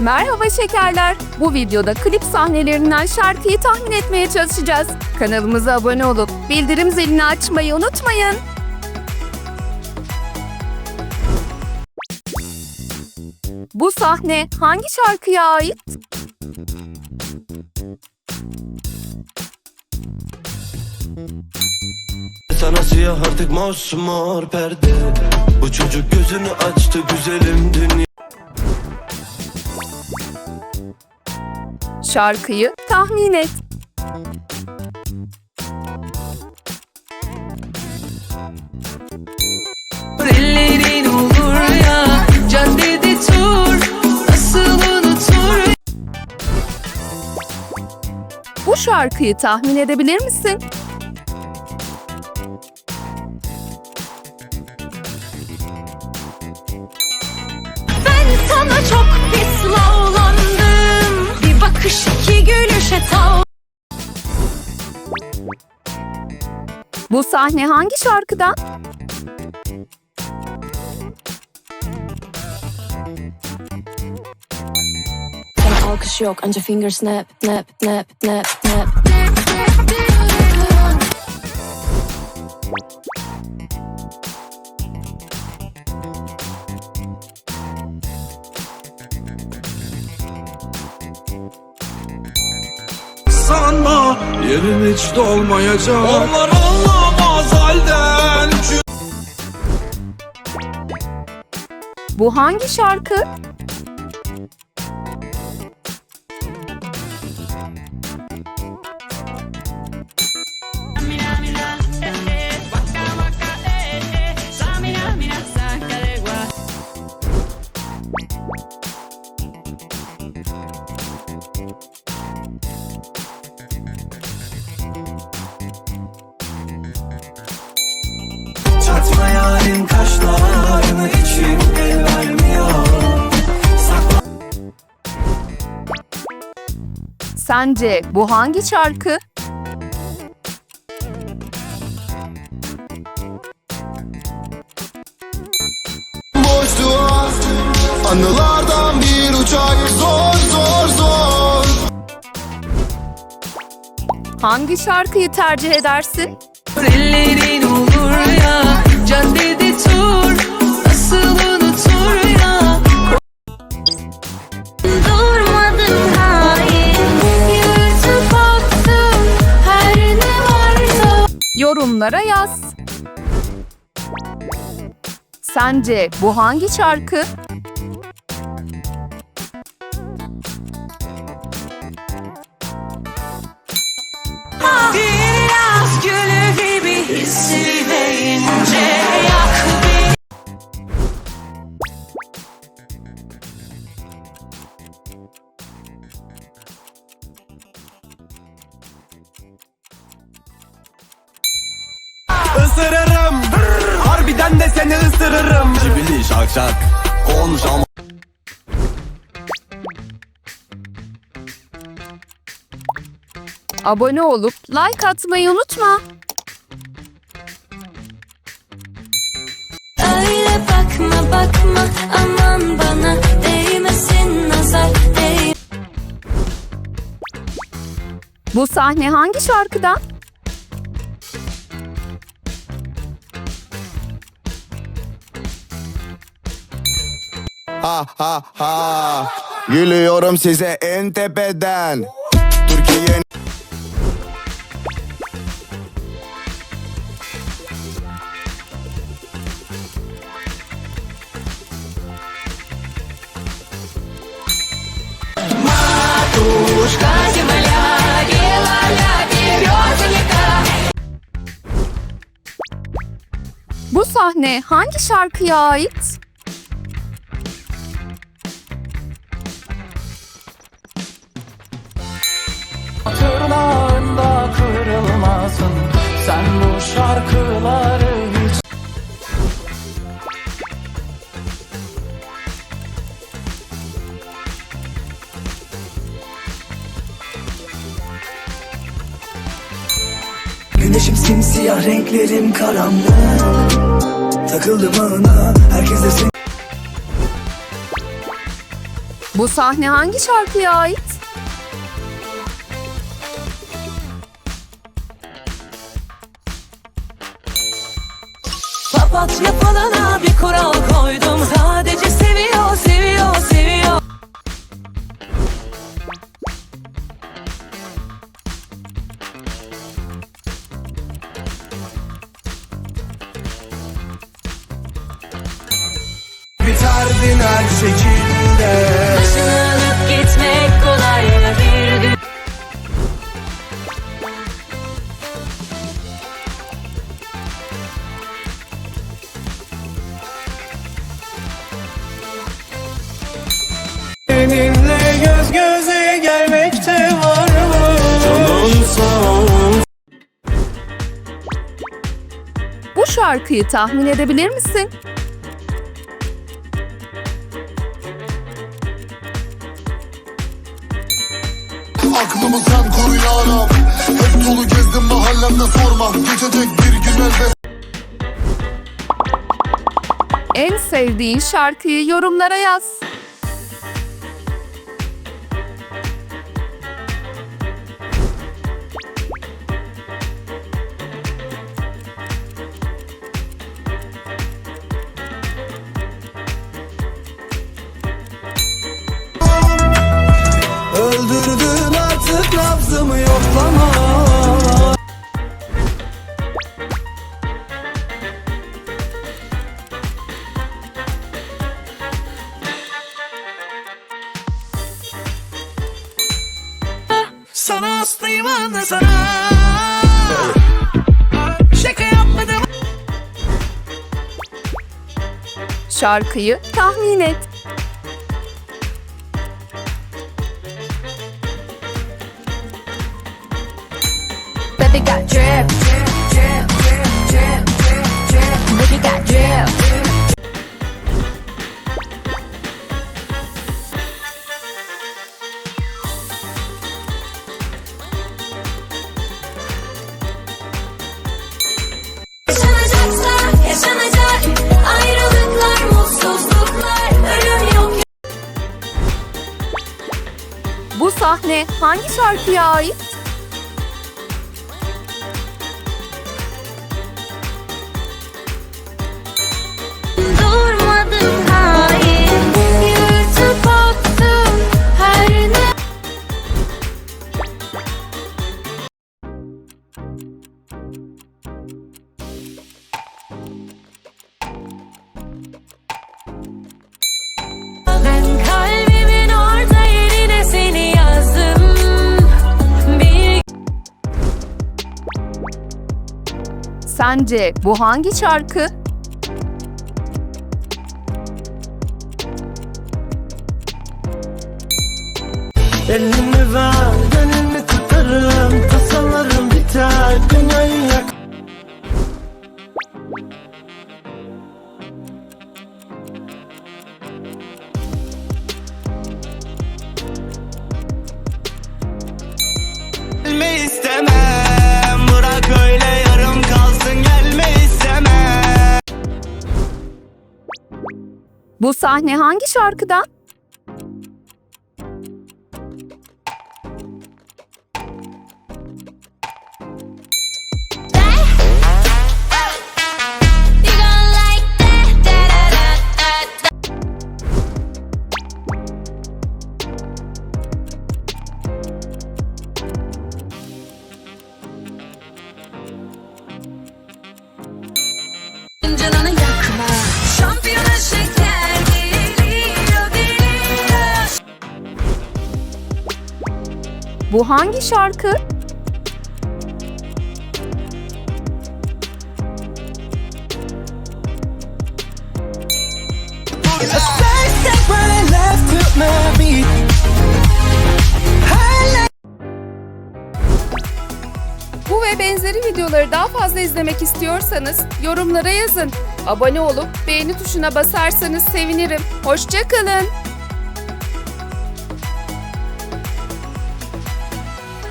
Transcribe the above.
Merhaba şekerler. Bu videoda klip sahnelerinden şarkıyı tahmin etmeye çalışacağız. Kanalımıza abone olup bildirim zilini açmayı unutmayın. Bu sahne hangi şarkıya ait? Sana siyah artık mor perde Bu çocuk gözünü açtı güzelim dünya Şarkıyı tahmin et. Ellerin olur ya Caddede tur Nasıl unutur Bu şarkıyı tahmin edebilir misin? Ben sana çok Bu sahne hangi şarkıdan? Alkış yok anca finger snap snap snap snap snap yerin hiç dolmayacak Onlar anlamaz halden Bu hangi şarkı? Yarın kaşlarını için el vermiyor Sence bu hangi şarkı? boşluğa Anılardan bir uçak zor zor zor Hangi şarkıyı tercih edersin? Ellerin olur ya Caddede tur Nasıl unutur ya Durmadın hain Yırtıp attım her ne varsa Yorumlara yaz. Sence bu hangi şarkı? Isırırım Harbiden de seni ısırırım Cibili şak şak Konuş ama Abone olup like atmayı unutma. Öyle bakma bakma aman bana Değmesin nazar değ Bu sahne hangi şarkıdan? Ha ha Gülüyorum size en tepeden Türkiye Bu sahne hangi şarkıya ait? Renklerim karanlık Takıldım ağına herkes de seni Bu sahne hangi şarkıya ait? Papatya falana bir kural koydum şarkıyı tahmin edebilir misin? Aklımı sen koru yarab Hep dolu gezdim mahallemde sorma Geçecek bir gün elbet En sevdiğin şarkıyı yorumlara yaz. Nabzımı yoklama. Sana hastayım anne sana. Şarkıyı tahmin et. Baby got drip, drip, drip, drip, drip, drip, drip. Baby got drip. Yaşanacaksa yaşanacak Ayrılıklar, mutsuzluklar Ölüm yok Bu sahne hangi şarkıya ait? Sence bu hangi şarkı? Elini ver elini tutarım Tasalarım biter dünyayı yak Bu sahne hangi şarkıdan? Bu hangi şarkı? Bu ve benzeri videoları daha fazla izlemek istiyorsanız yorumlara yazın. Abone olup beğeni tuşuna basarsanız sevinirim. Hoşçakalın.